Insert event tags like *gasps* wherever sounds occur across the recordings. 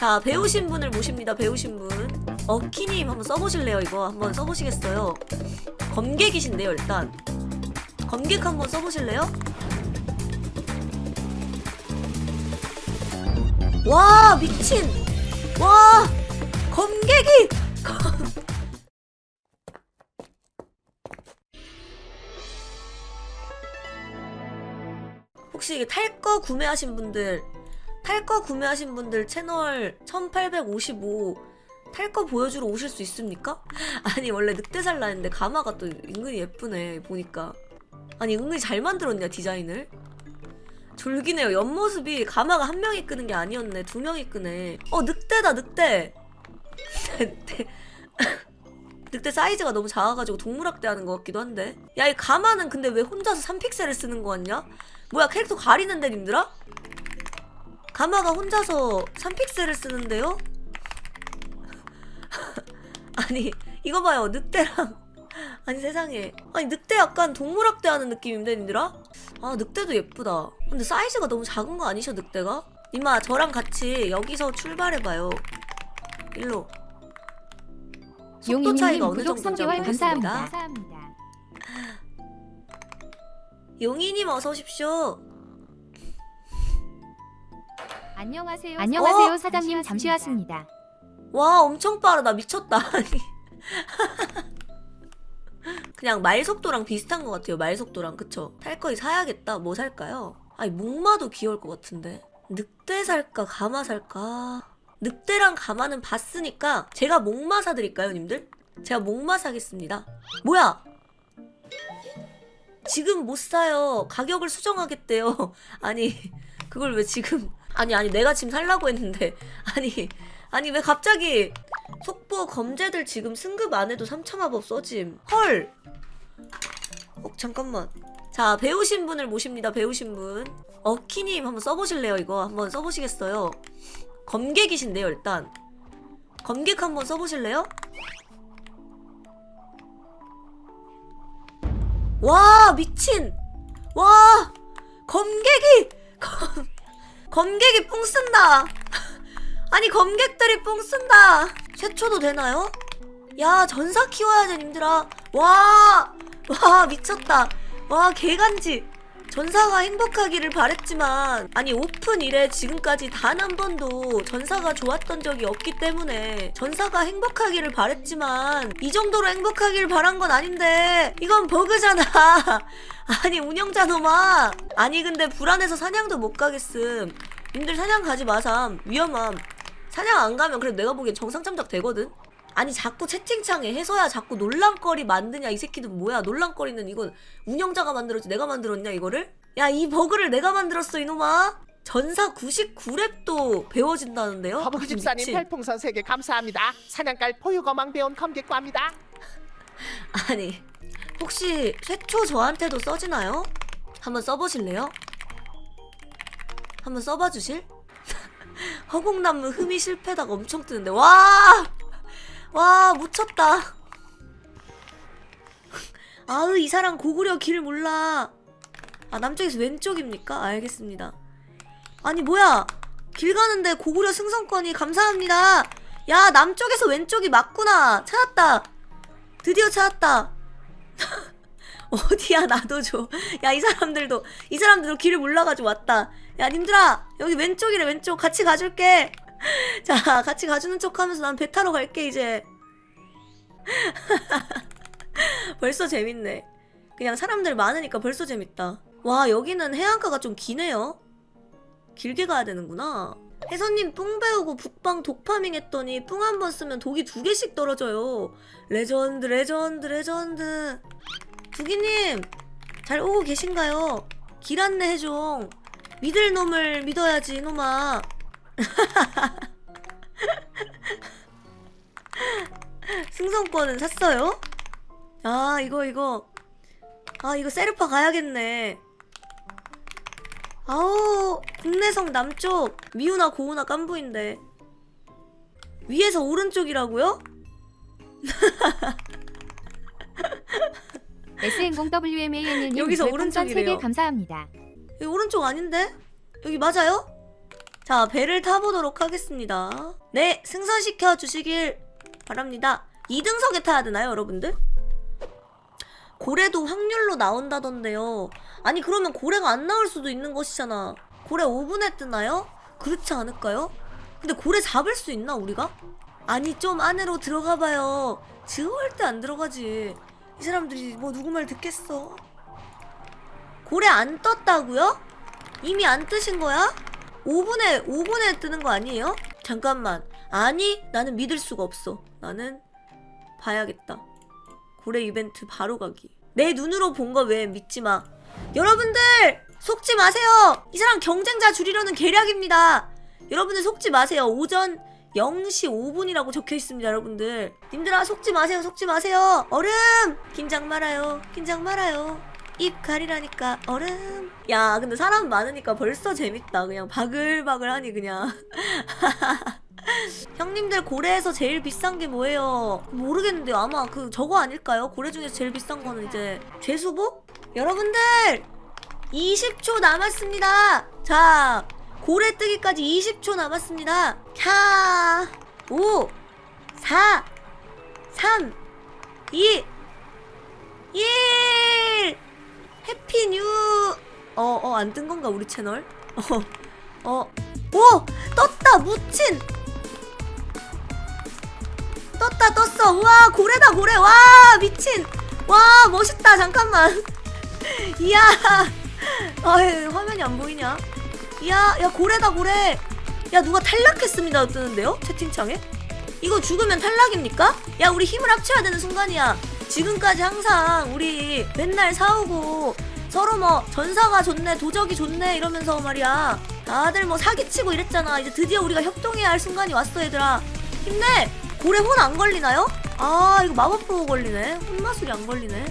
자 배우신 분을 모십니다. 배우신 분. 어키님 한번 써보실래요? 이거 한번 써보시겠어요? 검객이신데요 일단. 검객 한번 써보실래요? 와 미친! 와 검객이! *laughs* 혹시 이게 탈거 구매하신 분들 탈 거 구매하신 분들 채널 1855 탈 거 보여주러 오실 수 있습니까? *laughs* 아니 원래 늑대 살라 했는데 가마가 또 은근히 예쁘네 보니까. 아니 은근히 잘 만들었냐 디자인을? 졸기네요. 옆모습이 가마가 한 명이 끄는 게 아니었네. 두 명이 끄네. 어 늑대다 늑대! *laughs* 늑대. *laughs* 늑대 사이즈가 너무 작아가지고 동물학대 하는 것 같기도 한데. 야 이 가마는 근데 왜 혼자서 3픽셀을 쓰는 거 같냐? 뭐야 캐릭터 가리는데 님들아? 가마가 혼자서 3픽셀을 쓰는데요? *laughs* 아니 이거 봐요 늑대랑 아니 세상에 아니 늑대 약간 동물학대 하는 느낌인데 님들아? 아 늑대도 예쁘다 근데 사이즈가 너무 작은 거 아니셔 늑대가? 이마 저랑 같이 여기서 출발해봐요 일로 속도 차이가 어느 정도인지 3개월 한번 보겠습니다. 감사합니다. *gasps* 용이님 어서 오십시오 안녕하세요. 안녕하세요 어? 사장님. 잠시 왔습니다. 와 엄청 빠르다. 미쳤다. 아니 *laughs* 그냥 말 속도랑 비슷한 것 같아요 말 속도랑. 그쵸? 탈 거이 사야겠다. 뭐 살까요? 아니 목마도 귀여울 것 같은데. 늑대 살까 가마 살까? 늑대랑 가마는 봤으니까 제가 목마 사드릴까요 님들? 제가 목마 사겠습니다. 뭐야? 지금 못 사요. 가격을 수정하겠대요. *laughs* 아니 그걸 왜 지금 아니 아니 내가 지금 살라고 했는데. *laughs* 아니 아니 왜 갑자기 속보 검제들 지금 승급 안 해도 3차 마법 써짐. 헐! 어, 잠깐만. 자 배우신 분을 모십니다 배우신 분. 어키님 한번 써보실래요 이거? 한번 써보시겠어요? 검객이신데요 일단. 검객 한번 써보실래요? 와 미친! 와 검객이! *laughs* 검, 검객이 뽕 쓴다. *laughs* 아니 검객들이 뽕 쓴다. 최초도 되나요? 야 전사 키워야 돼 님들아. 와 와 미쳤다. 와 개간지 전사가 행복하기를 바랬지만 아니 오픈 이래 지금까지 단 한 번도 전사가 좋았던 적이 없기 때문에 전사가 행복하기를 바랬지만 이 정도로 행복하기를 바란 건 아닌데 이건 버그잖아. *laughs* 아니 운영자 놈아. 아니 근데 불안해서 사냥도 못 가겠음. 님들 사냥 가지 마삼. 위험함. 사냥 안 가면 그래도 내가 보기엔 정상 참작 되거든 아니 자꾸 채팅창에 해서야 자꾸 논란거리 만드냐 이 새끼는 뭐야 논란거리는 이건 운영자가 만들었지 내가 만들었냐 이거를? 야 이 버그를 내가 만들었어 이놈아 전사 99랩도 배워진다는데요? 허브 집사님 미친. 별풍선 3개 감사합니다. 사냥갈 포유거망 배운 검객과입니다. *laughs* 아니 혹시 최초 저한테도 써지나요? 한번 써보실래요? 한번 써봐 주실? *laughs* 허공나무 흠이 실패다가 엄청 뜨는데 와! 와 묻혔다 *laughs* 아으 이 사람 고구려 길 몰라 아 남쪽에서 왼쪽입니까? 알겠습니다 아니 뭐야 길 가는데 고구려 승선권이 감사합니다 야 남쪽에서 왼쪽이 맞구나 찾았다 드디어 찾았다. *laughs* 어디야 나도 줘. 야 이 사람들도 이 사람들도 길을 몰라가지고 왔다. 야 님들아 여기 왼쪽이래 왼쪽 같이 가줄게. *laughs* 자 같이 가주는 척 하면서 난 배 타러 갈게 이제. *laughs* 벌써 재밌네. 그냥 사람들 많으니까 벌써 재밌다. 와 여기는 해안가가 좀 기네요. 길게 가야 되는구나. 혜선님 뿡 배우고 북방 독파밍 했더니 뿡 한 번 쓰면 독이 두 개씩 떨어져요. 레전드 레전드 레전드 두기님 잘 오고 계신가요? 길 안내 해줘 믿을 놈을 믿어야지 이놈아 *laughs* 승선권은 샀어요? 아 이거 이거 아 이거 세르파 가야겠네 아우 국내성 남쪽 미우나 고우나 깐부인데 위에서 오른쪽이라고요? *laughs* *laughs* SN0WMAN님 여기서 오른쪽이래요. 3개 감사합니다. 여기 오른쪽 아닌데? 여기 맞아요? 자, 배를 타보도록 하겠습니다. 네, 승선시켜 주시길 바랍니다. 2등석에 타야 되나요, 여러분들? 고래도 확률로 나온다던데요. 아니, 그러면 고래가 안 나올 수도 있는 것이잖아. 고래 5분에 뜨나요? 그렇지 않을까요? 근데 고래 잡을 수 있나, 우리가? 아니, 좀 안으로 들어가 봐요. 때안 들어가지. 이 사람들이 뭐 누구 말 듣겠어. 고래 안 떴다고요? 이미 안 뜨신 거야? 5분에 5분에 뜨는 거 아니에요? 잠깐만. 아니, 나는 믿을 수가 없어. 나는 봐야겠다. 고래 이벤트 바로 가기. 내 눈으로 본 거 왜 믿지 마. 여러분들 속지 마세요. 이 사람 경쟁자 줄이려는 계략입니다. 여러분들 속지 마세요. 오전 0시 5분이라고 적혀 있습니다, 여러분들. 님들아 속지 마세요. 속지 마세요. 얼음 긴장 말아요. 긴장 말아요. 입 가리라니까 얼음. 야, 근데 사람 많으니까 벌써 재밌다. 그냥 바글바글하니 그냥. *laughs* 형님들 고래에서 제일 비싼 게 뭐예요? 모르겠는데요. 아마 그 저거 아닐까요? 고래 중에서 제일 비싼 거는 이제 죄수복? 여러분들 20초 남았습니다. 자, 고래 뜨기까지 20초 남았습니다. 캬, 5, 4, 3, 2, 1. 해피 뉴. 어, 어, 안 뜬 건가, 우리 채널? *laughs* 어, 어. 오! 떴다! 무친! 떴다, 떴어! 우와, 고래다, 고래! 와, 미친! 와, 멋있다, 잠깐만. *laughs* 이야! 아, 화면이 안 보이냐? 이야, 야, 고래다, 고래! 야, 누가 탈락했습니다. 뜨는데요? 채팅창에? 이거 죽으면 탈락입니까? 야, 우리 힘을 합쳐야 되는 순간이야. 지금까지 항상 우리 맨날 싸우고 서로 뭐 전사가 좋네 도적이 좋네 이러면서 말이야. 다들 뭐 사기치고 이랬잖아. 이제 드디어 우리가 협동해야 할 순간이 왔어 얘들아. 힘내! 고래 혼 안 걸리나요? 아 이거 마법 보고 걸리네. 혼마술이 안 걸리네.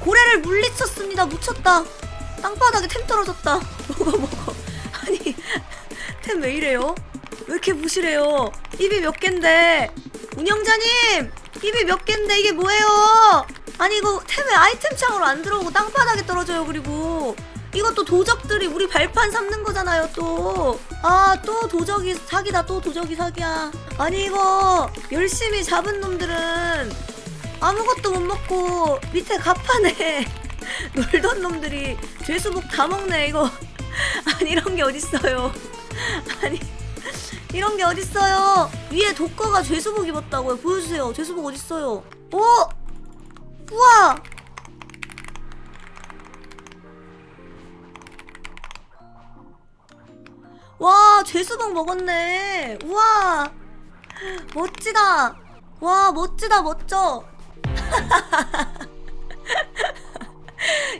고래를 물리쳤습니다. 묻혔다. 땅바닥에 템 떨어졌다. *laughs* 먹어 먹어 아니 *laughs* 템 왜 이래요? 왜 이렇게 부실해요? 입이 몇 갠데? 운영자님! 입이 몇 갠데? 이게 뭐예요? 아니 이거 템에 아이템 창으로 안 들어오고 땅바닥에 떨어져요 그리고 이것도 도적들이 우리 발판 삼는 거잖아요 또. 아 또 도적이 사기다 또 도적이 사기야. 아니 이거 열심히 잡은 놈들은 아무것도 못 먹고 밑에 가판에 *laughs* 놀던 놈들이 죄수복 다 먹네 이거. *laughs* 아니 이런 게 어딨어요. *laughs* 아니 이런 게 어딨어요. 위에 독거가 죄수복 입었다고요. 보여주세요. 죄수복 어딨어요. 오! 우와! 와, 죄수복 먹었네. 우와! 멋지다. 와, 멋지다, 멋져. *laughs*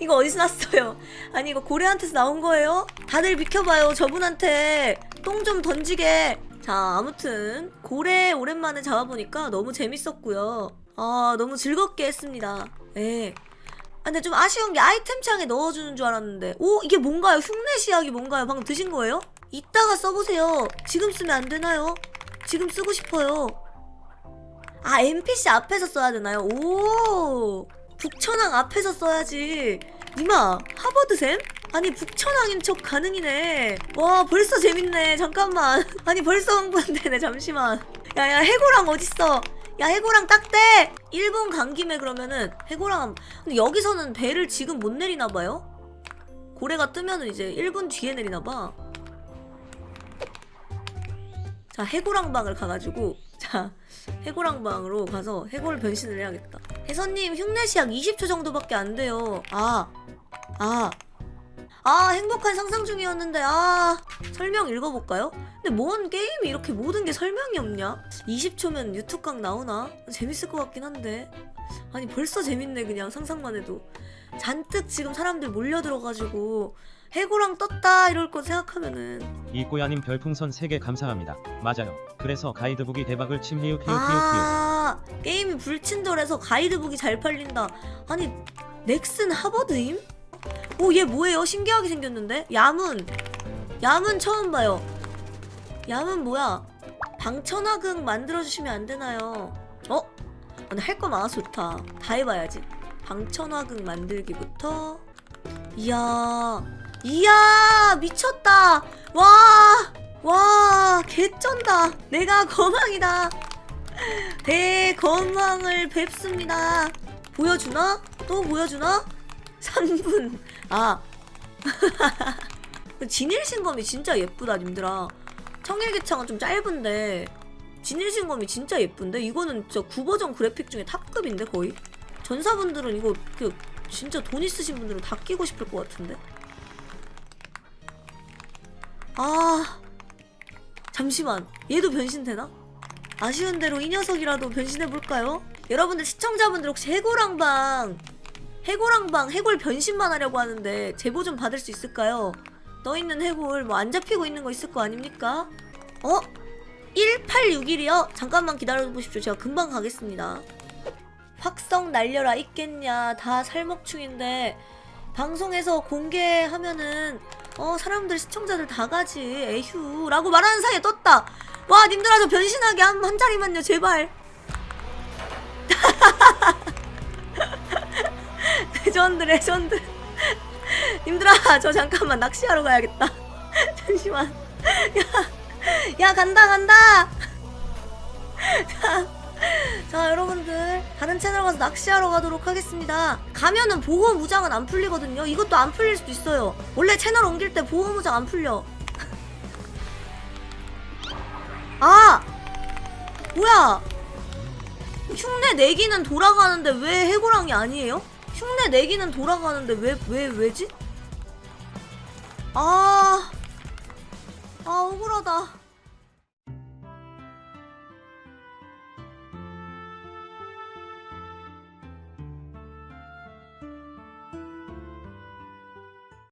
이거 어디서 났어요? 아니, 이거 고래한테서 나온 거예요? 다들 비켜봐요. 저분한테 똥 좀 던지게. 자, 아무튼 고래 오랜만에 잡아보니까 너무 재밌었고요. 아, 너무 즐겁게 했습니다. 네. 아, 근데 좀 아쉬운 게 아이템 창에 넣어주는 줄 알았는데. 오, 이게 뭔가요? 흉내 시약이 뭔가요? 방금 드신 거예요? 이따가 써보세요. 지금 쓰면 안 되나요? 지금 쓰고 싶어요. 아, NPC 앞에서 써야 되나요? 오! 북천왕 앞에서 써야지. 니마, 하버드쌤? 아니, 북천왕인 척 가능이네. 와, 벌써 재밌네. 잠깐만. *laughs* 아니, 벌써 흥분되네. 잠시만. 야, 야, 해고랑 어딨어? 야, 해고랑 딱대! 일본 간 김에 그러면은, 해고랑, 근데 여기서는 배를 지금 못 내리나봐요? 고래가 뜨면은 이제 1분 뒤에 내리나봐. 자, 해고랑 방을 가가지고, 자, 해고랑 방으로 가서 해골 변신을 해야겠다. 혜선님, 흉내시약 20초 정도밖에 안 돼요. 아, 아, 아, 행복한 상상 중이었는데, 아, 설명 읽어볼까요? 근데 뭔 게임이 이렇게 모든 게 설명이 없냐? 20초면 유튜브각 나오나? 재밌을 것 같긴 한데. 아니, 벌써 재밌네, 그냥 상상만 해도. 잔뜩 지금 사람들 몰려들어가지고, 해고랑 떴다, 이럴 거 생각하면은. 이꼬야님 별풍선 3개 감사합니다. 맞아요. 그래서 가이드북이 대박을 침 히읗 히읗 히읗 히읗. 아, 게임이 불친절해서 가이드북이 잘 팔린다. 아니, 넥슨 하버드임? 오, 얘 뭐예요? 신기하게 생겼는데? 야문. 야문 처음 봐요. 야문 뭐야? 방천화극 만들어주시면 안 되나요? 어? 할거 많아서 좋다. 다 해봐야지. 방천화극 만들기부터. 이야. 이야 미쳤다 와 와, 개쩐다. 내가 거망이다. 대거망을 뵙습니다. 보여주나? 또 보여주나? 3분. 아. *laughs* 진일신검이 진짜 예쁘다, 님들아. 청일기창은 좀 짧은데, 진일신검이 진짜 예쁜데? 이거는 진짜 9버전 그래픽 중에 탑급인데, 거의? 전사분들은 이거, 그, 진짜 돈 있으신 분들은 다 끼고 싶을 것 같은데? 아. 잠시만 얘도 변신되나? 아쉬운 대로 이 녀석이라도 변신해볼까요? 여러분들 시청자분들 혹시 해골랑방 해골랑방 해골 변신만 하려고 하는데 제보 좀 받을 수 있을까요? 떠있는 해골 뭐 안 잡히고 있는 거 있을 거 아닙니까? 어? 1861이요? 잠깐만 기다려보십시오 제가 금방 가겠습니다 확성 날려라 있겠냐 다 살먹충인데 방송에서 공개하면은 어 사람들 시청자들 다 가지 에휴 라고 말하는 사이에 떴다 와 님들아 저 변신하게 한, 한 자리만요 제발 *laughs* 레전드 레전드. *laughs* 님들아 저 잠깐만 낚시하러 가야겠다. *laughs* 잠시만. 야, 야 간다 간다. 자, *laughs* 자 여러분들 다른 채널 가서 낚시하러 가도록 하겠습니다. 가면은 보호 무장은 안 풀리거든요. 이것도 안 풀릴 수도 있어요. 원래 채널 옮길 때 보호 무장 안 풀려. 아! 뭐야? 흉내 내기는 돌아가는데 왜 해고랑이 아니에요? 흉내 내기는 돌아가는데 왜 왜 왜지? 아, 아 억울하다.